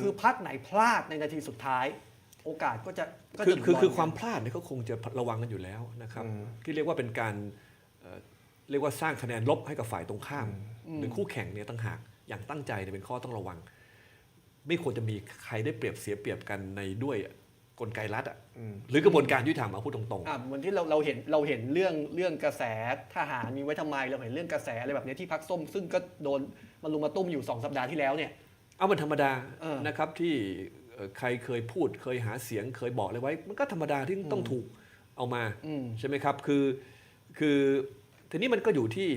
คือพักไหนพลาดในนาทีสุดท้าย โอกาสก็จะก็คือจะคือน้ยคือความพลาดเนี่ยเขาคงจะระวังกันอยู่แล้วนะครับอืมที่เรียกว่าเป็นการเอ่อเรียกว่าสร้างคะแนนลบให้กับฝ่ายตรงข้าม หรือคู่แข่งเนี่ยตั้งหากอย่างตั้งใจเนี่ยเป็นข้อต้องระวัง ไม่ควรจะมีใครได้เปรียบเสียเปรียบกันในด้วยกลไกรัฐอะอืมหรือกระบวนการยุติธรรมเอาพูดตรงอะเหมือนที่เราเราเห็นเราเห็นเรื่องเรื่องกระแสทหารมีไว้ทำไมเราเห็นเรื่องกระแสอะไรแบบเนี้ยที่พักส้ม ซึ่งก็โดนมารุมมาตุ้มอยู่สองสัปดาห์ที่แล้วเนี่ยๆ เอามันธรรมดาเออนะครับที่เอ่อใครเคยพูดเคยหาเสียงเคยบอกเลยไว้ มันก็ธรรมดาที่ต้องถูกเอามาอืมใช่ไหมครับคือคือทีนี้มันก็อยู่ที่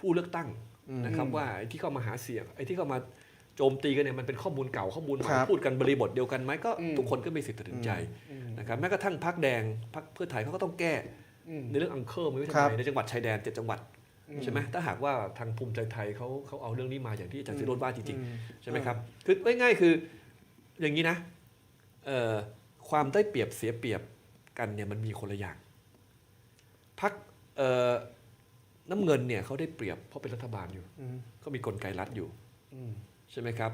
ผู้เลือกตั้งนะครับว่าไอ้ที่เข้ามาหาเสียงไอ้ที่เข้ามาโจมตีกันเนี่ยมันเป็นข้อมูลเก่าข้อมูลใหม่ครับพูดกันบริบทเดียวกันไหมก็อืมทุกคนก็มีสิทธิ์ตัดสินใจนะครับแม้กระทั่งพักแดงพักเพื่อไทยเขาก็ต้องแก้อืมในเรื่องอังเคิลไม่รู้ครัทำบไมในจังหวัดชายแดนเจ็ดจังหวัด ใช่ไหมถ้าหากว่าทางภูมิใจไทยเขาเขาเอาเรื่องนี้มาอย่างที่อาจารย์สิโรจน์ว่าจริงๆใช่ไหมครับคือง่ายๆคืออย่างนี้นะเอ่อความได้เปรียบเสียเปรียบกันเนี่ยมันมีคนละอย่างพักน้ำเงินเนี่ยเขาได้เปรียบเพราะเป็นรัฐบาลอยู่อืมเขามีกลไกรัฐอยู่อืมใช่ไหมครับ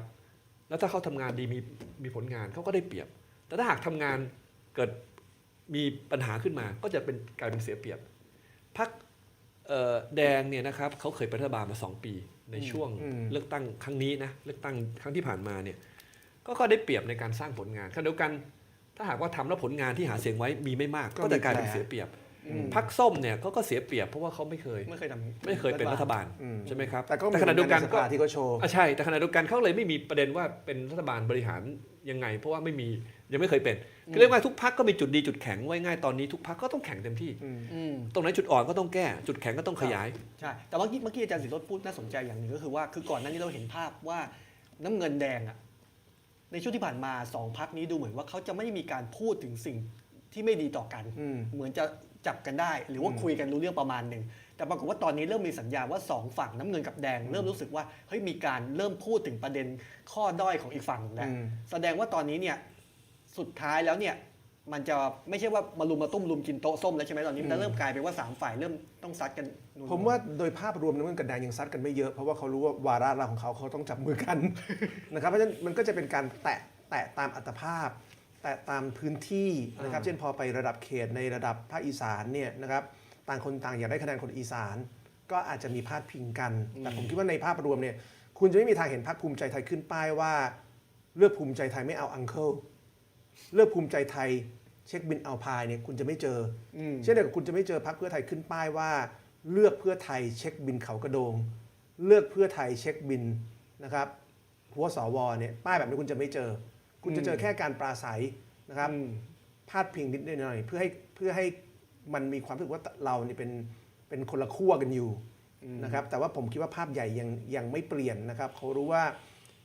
แล้วถ้าเขาทำงานดีมีมีผลงานเขาก็ได้เปรียบ แต่ถ้าหากทำงานเกิดมีปัญหาขึ้นมาก็จะเป็นกลายเป็นเสียเปรียบพัก แดงเนี่ยนะครับเขาเคยเป็นรัฐบาลมาสองปีในช่วงอืมเลือกตั้งครั้งนี้นะเลือกตั้งครั้งที่ผ่านมาเนี่ยก็ก็ได้เปรียบในการสร้างผลงานขณะเดียวกัน ถ้าหากว่าทำแล้วผลงานที่หาเสียงไว้มีไม่มาก ก็ก็จะกลายมีเป็นแผลเสียเปรียบ อืมพักส้มเนี่ยเขาก็เสียเปรียบเพราะว่าเขาไม่เคย ไม่เคยทำไม่เคยเป็นรัฐบาลอืมใช่ไหมครับแต่ก็มีขณะเดียวกันในสก็ภาที่เขาโชว์อะใช่แต่ขณะเดียวกันเขาเลยไม่มีประเด็นว่าเป็นรัฐบาลบริหารยังไง เพราะว่าไม่มียังไม่เคยเป็นคือเรียกว่าทุกพักก็มีจุดดีจุดแข็งไว้ง่ายตอนนี้ทุกพักก็ต้องแข่งเต็มที่อืมอืมตรงไหนจุดอ่อนก็ต้องแก้ จุดแข็งก็ต้องขยายใช่แต่เมื่อกี้เมื่อกี้อาจารย์สิโรจน์พูดน่าสนใจอย่างหนึ่งก็คือว่าคือก่อนหน้านี้เราเห็นภาพว่าน้ำเงินแดงอะในช่วงที่ผ่านมาสองพักนี้ดูเหมือนว่าเขาจะไม่ได้มีการพูดถึงสิ่งที่ไม่ดีต่อกันอืมเหมือนจะ จับกันได้ หรือว่าคุยกันรู้เรื่องประมาณหนึ่งแต่ปรากฏว่าตอนนี้เริ่มมีสัญญาณว่าสองฝั่งน้ำเงินกับแดง เริ่มรู้สึกว่าเฮ้ยมีการเริ่มพูดถึงประเด็นข้อด้อยของอีกฝั่งหนึ่งแล้วอืมแสดงว่าตอนนี้เนี่ยสุดท้ายแล้วเนี่ยมันจะไม่ใช่ว่ามารุมมาตุ้มรุมกินโต๊ะส้มแล้วใช่ไหมตอนนี้มันจะเริ่มกลายเป็นว่าสามฝ่ายเริ่มต้องซัดกันนัๆผมว่าโดยภาพรวมน้ำเงินกับแดงยังซัดกันไม่เยอะเพราะว่าเขารู้ว่าวาระเราของเขาเขาต้องจับมือกันนะครับเพราะฉะนั้นมันก็จะเป็นการแตะแตะตามอัตภาพ แตะตามพื้นที่นะครับอ่าเช่นพอไประดับเขตในระดับภาคอีสานเนี่ยนะครับต่างคนต่างอยากได้คะแนนคนอีสาน ก็อาจจะมีพาดพิงกัน แต่ผมคิดว่าในภาพรวมเนี่ยคุณจะไม่มีทางเห็นพรรคภูมิใจไทยขึ้นป้ายว่า เลือกภูมิใจไทยไม่เอาอังเคิลเลือกภูมิใจไทยเช็คบินเอาพายเนี่ยคุณจะไม่เจออืมเช่นเดียวกับคุณจะไม่เจอพรรคเพื่อไทยขึ้นป้ายว่า เลือกเพื่อไทยเช็คบินเขากระโดง เลือกเพื่อไทยเช็คบินนะครับหัวสวเนี่ยป้ายแบบนี้คุณจะไม่เจอ คุณจะเจอแค่การปราศัยนะครับอืมพาดพิงนิดหน่อยเพื่อให้เพื่อให้มันมีความรู้สึกว่าเราเนี่ยเป็นเป็นคนละขั้วกันอยู่นะครับ แต่ว่าผมคิดว่าภาพใหญ่ยังยังไม่เปลี่ยนนะครับเขารู้ว่า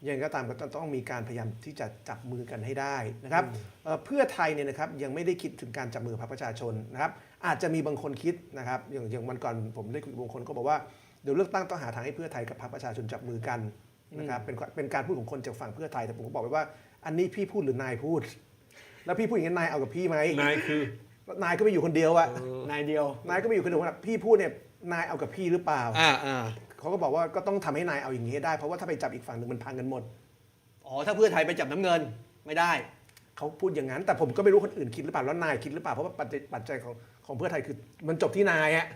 ยังไงก็ตามก็ต้องต้องมีการพยายามที่จะจับมือกันให้ได้นะครับเอ่อเพื่อไทยเนี่ยนะครับยังไม่ได้คิดถึงการจับมือกับพรรคประชาชนนะครับ อาจจะมีบางคนคิดนะครับ อย่างอย่างวันก่อนผมได้คุยกับบางคนก็บอกว่าเดี๋ยวเลือกตั้งต้องหาทางให้เพื่อไทยกับพรรคประชาชนจับมือกันนะครับเป็นเป็นการพูดของคนจากฝั่งเพื่อไทยแต่ผมก็บอกไปว่า อันนี้พี่พูดหรือนายพูด แล้วพี่พูดอย่างนี้นายเอากับพี่ไหมนายคือนายก็ไม่อยู่คนเดียวอะนายเดียวนายก็ไม่อยู่คนเดียวอะพี่พูดเนี่ยนายเอากับพี่หรือเปล่าอ่าอ่าเขาก็บอกว่าก็ต้องทำให้นายเอาอย่างนี้ให้ได้เพราะว่าถ้าไปจับอีกฝั่งหนึ่งมันพังกันหมด อ๋อถ้าเพื่อไทยไปจับน้ำเงินไม่ได้ เขาพูดอย่างนั้น แต่ผมก็ไม่รู้คนอื่นคิดหรือเปล่าแล้วนายคิดหรือเปล่าเพราะว่าปัจจัยปัจจัยของของเพื่อไทยคือ มันจบที่นายอะ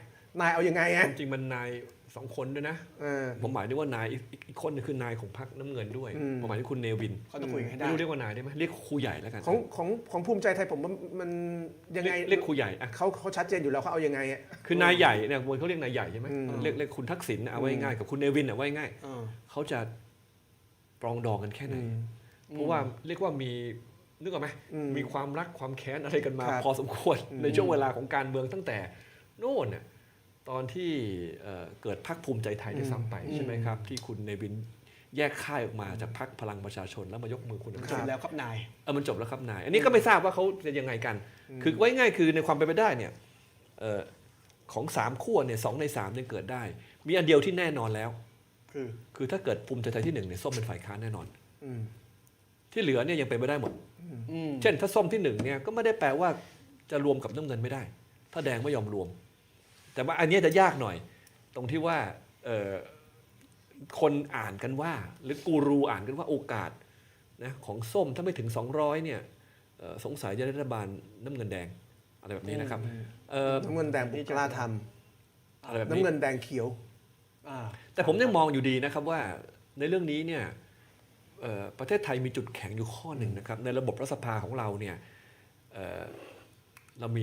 นายเอายังไงอะ จริงๆมันนาย สองคนด้วยนะ เออ ผมหมายถึงว่านายอีกอีกอีกคนหนึงคือนายของพรรคน้ำเงินด้วย อืม ผมหมายถึงคุณเนวินเขาต้องคุยกันให้ไม่ได้ รู้เรียกว่านายได้ไหมเรียกครูใหญ่แล้วกันของของของภูมิใจไทยผมว่ามันยังไงเรียกเรียกครูใหญ่อะ เขาเขาชัดเจนอยู่แล้วเขาเอายังไงอะ คือนายใหญ่เนี่ยมวยเขาเรียกนายใหญ่ใช่ไหมอืม เรียกเรียกคุณทักษิณน่ะเอาไว้ง่ายกับคุณเนวินเอาไว้ง่ายเออเขาจะปรองดองกันแค่ไหน อืม เพราะว่าเรียกว่ามีนึกออกไหมอืมมีความรักความแค้นอะไรกันมา ครับพอสมควรอืม ในช่วงเวลาของการเมืองตั้งแต่โน่นน่ะ ตอนที่เอ่อเกิดพรรคภูมิใจไทยด้วยซ้ำไปใช่ไหมครับ ที่คุณเนวินแยกค่ายออกมาจากพรรคพลังประชาชนแล้วมายกมือคุณทักเสษิร็ณจแล้วครับนายเออมันจบแล้วครับนาย อันนี้ก็ไม่ทราบว่าเขาจะยังไงกัน คือไว้ง่ายคือในความเป็นไปได้เนี่ยเอ่อของสามขั้วเนี่ยสองในสามยังเกิดได้ มีอันเดียวที่แน่นอนแล้ว คือคือถ้าเกิดภูมิใจไทยที่หนึ่งเนี่ยส้มเป็นฝ่ายค้านแน่นอนอืมที่เหลือเนี่ยยังเป็นไปได้หมดอืมเช่นถ้าส้มที่หนึ่งเนี่ยก็ไม่ได้แปลว่าจะรวมกับน้ำเงินไม่ได้ ถ้าแดงไม่ยอมรวม แต่ว่าอันเนี้ยจะยากหน่อย ตรงที่ว่าเอ่อคนอ่านกันว่า หรือกูรูอ่านกันว่าโอกาสนะของส้มถ้าไม่ถึง 200เนี่ยเอ่อสงสัยจะได้รัฐบาลน้ำเงินแดงอะไรแบบนี้นะครับเอ่อน้ำเงินแดงผมกล้าทอะไรแบบำน้ำนี้เงินแดงเขียวอ่าแต่ผมยังมองอยู่ดีนะครับว่าในเรื่องนี้เนี่ยเอ่อประเทศไทยมีจุดแข็งอยู่ข้อหนึ่งนะครับ ในระบบรัฐสภาของเราเนี่ยเอ่อเรามี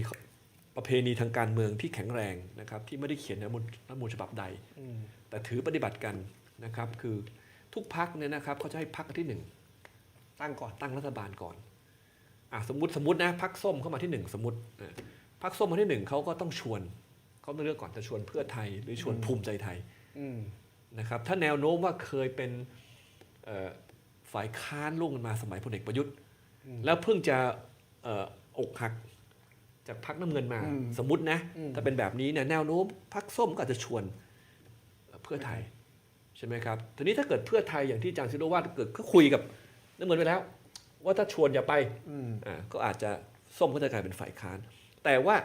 ประเพณีทางการเมืองที่แข็งแรงนะครับที่ไม่ได้เขียนในรัฐธรรมนูญรัฐธรรมนูญฉบับใดอืมแต่ถือปฏิบัติกันนะครับคือทุกพักเนี่ยนะครับเขาจะให้พักที่หนึ่งตั้งก่อนตั้งรัฐบาลก่อนอะสมมติสมมตินะพักส้มเข้ามาที่หนึ่งสมมตินะพักส้มมาที่หนึ่งเขาก็ต้องชวนเขาต้องเลือกก่อนจะชวนเพื่อไทย หรือชวนภูมิใจไทยอืมนะครับถ้าแนวโน้มว่าเคยเป็นเอ่อฝ่ายค้านร่วมกันมาสมัยพลเอกประยุทธ์อืมแล้วเพิ่งจะเอ่ออกหัก จากพักน้ำเงินมาอืมสมมตินะอืมถ้าเป็นแบบนี้เนี่ยแนวโน้มพักส้มก็อาจจะชวนเอ่อเพื่อไทยใช่ไหมครับทีนี้ถ้าเกิดเพื่อไทยอย่างที่อาจารย์ซิโรว่าเกิดก็คุยกับน้ำเงินไปแล้ว ว่าถ้าชวนอย่าไปอืมอ่าก็อาจจะส้มก็จะกลายเป็นฝ่ายค้าน แต่ว่า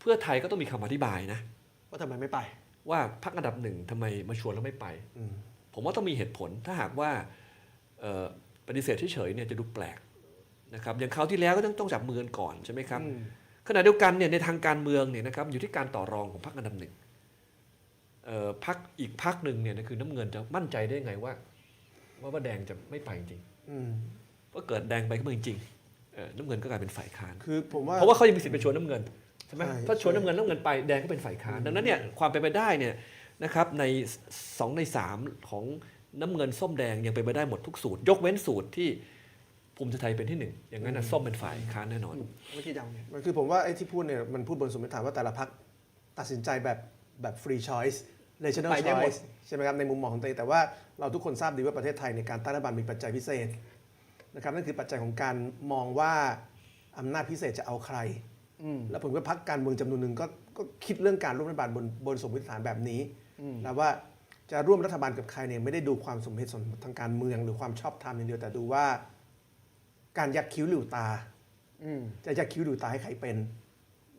เพื่อไทยก็ต้องมีคำอธิบายนะ ว่าทำไมไม่ไป ว่าพักอันดับหนึ่งทำไมมาชวนแล้วไม่ไปอืมผมว่าต้องมีเหตุผลถ้าหากว่าเอ่อปฏิเสธเฉยๆเนี่ยจะดูแปลกนะครับอย่างคราวที่แล้วก็ต้องต้องจับมือกันก่อนใช่ไหมครับอืม ขณะเดียวกันเนี่ยในทางการเมืองเนี่ยนะครับอยู่ที่การต่อรองของพรรคอันดับหนึ่งเอ่อพรรคอีกพรรคหนึ่งเนี่ยนะคือน้ำเงินจะมั่นใจได้ไงว่า ว่าว่าแดงจะไม่ไปจริงอืมๆก็เกิดแดงไปก็ไม่จริงๆเอ่อน้ำเงินก็กลายเป็นฝ่ายค้านคือผมว่าเพราะว่าเขายังมีสิทธิ์ไปชวนน้ำเงินใช่ไหมใช่ถ้าชวนน้ำเงินน้ำเงินไปแดงก็เป็นฝ่ายค้านดังนั้นเนี่ยความเป็นไปได้เนี่ยนะครับในสองในสามของน้ำเงินส้มแดงยังเป็นไปได้หมดทุกสูตร ยกเว้นสูตรที่ ภูมิใจไทยเป็นที่หนึ่งอย่างนั้นนะส้มเป็นฝ่ายค้านแน่นอนวิธีเดาเนี่ยมันคือผมว่าไอ้ที่พูดเนี่ยมันพูดบนสมมติฐานว่าแต่ละพักตัดสินใจแบบแบบ free choice national ไปได้หมด choice ใช่ไหมครับในมุมมองของตัวเองแต่ว่าเราทุกคนทราบดีว่าประเทศไทยในการตั้งรัฐบาลมีปัจจัยพิเศษนะครับนั่นคือปัจจัยของการมองว่าอำนาจพิเศษจะเอาใครอืมแล้วผมว่าพักการเมืองจำนวนหนึ่งก็ก็คิดเรื่องการร่วมรัฐบาลบนบนสมมติฐานแบบนี้อืมนะว่าจะร่วมรัฐบาลกับใครเนี่ยไม่ได้ดูความสมเหตุสมผลทางการเมือง หรือความชอบธรรมอย่างเดียวแต่ดูว่า การยักคิ้วหลิวตาอืมจะยักคิ้วหลิวตาให้ใครเป็น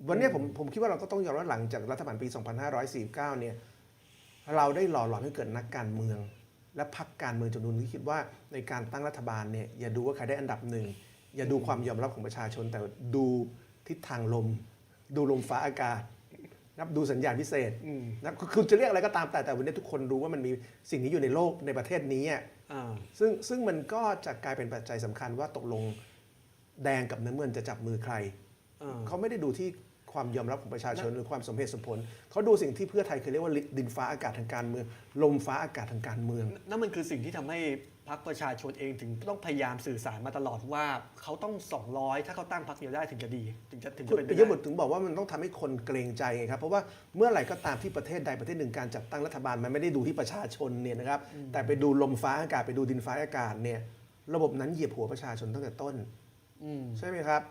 วันเนี้ยผมผมคิดว่าเราก็ต้องยอมรับหลังจากรัฐบาลปี 2549 เนี่ย เราได้หล่อหลอมให้เกิดนักการเมือง และพรรคการเมืองจำนวนที่คิดว่าในการตั้งรัฐบาลเนี่ยอย่าดูว่าใครได้อันดับหนึ่งอย่าดูความยอมรับของประชาชน แต่ดูทิศทางลม ดูลมฟ้าอากาศนะครับดูสัญญาณพิเศษอืมนะครับคือคือจะเรียกอะไรก็ตามแต่แต่วันนี้ทุกคนรู้ว่ามันมีสิ่งนี้อยู่ในโลกในประเทศนี้อะอ่า ซึ่งซึ่งมันก็จะกลายเป็นปัจจัยสำคัญว่าตกลงแดงกับน้ำเงินจะจับมือใครอ่าเขาไม่ได้ดูที่ ความยอมรับของประชาชนหรือความสมเหตุสมผลเขาดูสิ่งที่เพื่อไทยเคยเรียกว่าดินฟ้าอากาศทางการเมือง ลมฟ้าอากาศทางการเมือง นั่นมันคือสิ่งที่ทำให้พรรคประชาชนเองถึงต้องพยายามสื่อสารมาตลอดว่าเขาต้อง 200 ถ้าเขาตั้งพรรคเดียวได้ถึงจะดี ถึงจะถึงจะคุณเป็นไปปิยได้บุตรถึงบอกว่ามันต้องทำให้คนเกรงใจไงครับเพราะว่าเมื่อไหร่ก็ตามที่ประเทศใดประเทศหนึ่งการจัดตั้งรัฐบาลมันไม่ได้ดูที่ประชาชนเนี่ยนะครับแต่ไปดูลมฟ้าอากาศไปดูดินฟ้าอากาศเนี่ยระบบนั้นเหยียบหัวประชาชนตั้งแต่ต้นอืมใช่ไหมครับ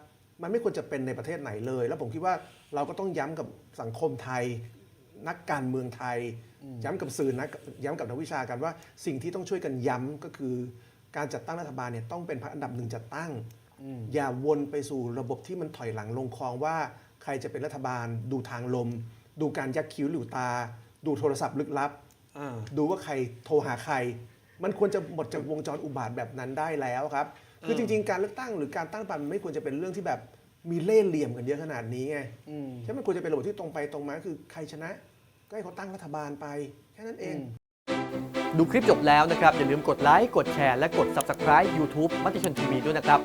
มันไม่ควรจะเป็นในประเทศไหนเลย แล้วผมคิดว่าเราก็ต้องย้ำกับสังคมไทย นักการเมืองไทย ย้ำกับสื่อนะย้ำกับนักวิชาการว่าสิ่งที่ต้องช่วยกันย้ำก็คือ การจัดตั้งรัฐบาลเนี่ยต้องเป็นพรรคอันดับหนึ่งจัดตั้งอืมอย่าวนไปสู่ระบบที่มันถอยหลังลงคลองว่า ใครจะเป็นรัฐบาล ดูทางลม ดูการยักคิ้วหลิวตา ดูโทรศัพท์ลึกลับอ่าดูว่าใครโทรหาใคร มันควรจะหมดจากวงจรอุบาทแบบนั้นได้แล้วครับ คือเอจอริง ๆ การเลือกตั้งหรือการตั้งรัฐบาลมันไม่ควรจะเป็นเรื่องที่แบบมีเล่ห์เหลี่ยมกันเยอะขนาดนี้ไงอืมใช่ไหมมันควรจะเป็นระบบที่ตรงไปตรงมาคือใครชนะ ก็ให้เขาตั้งรัฐบาลไปแค่นั้นเอง ดูคลิปจบแล้วนะครับ อย่าลืมกดไลค์กดแชร์และกด Subscribe YouTube มัติชนทีวีด้วยนะครับ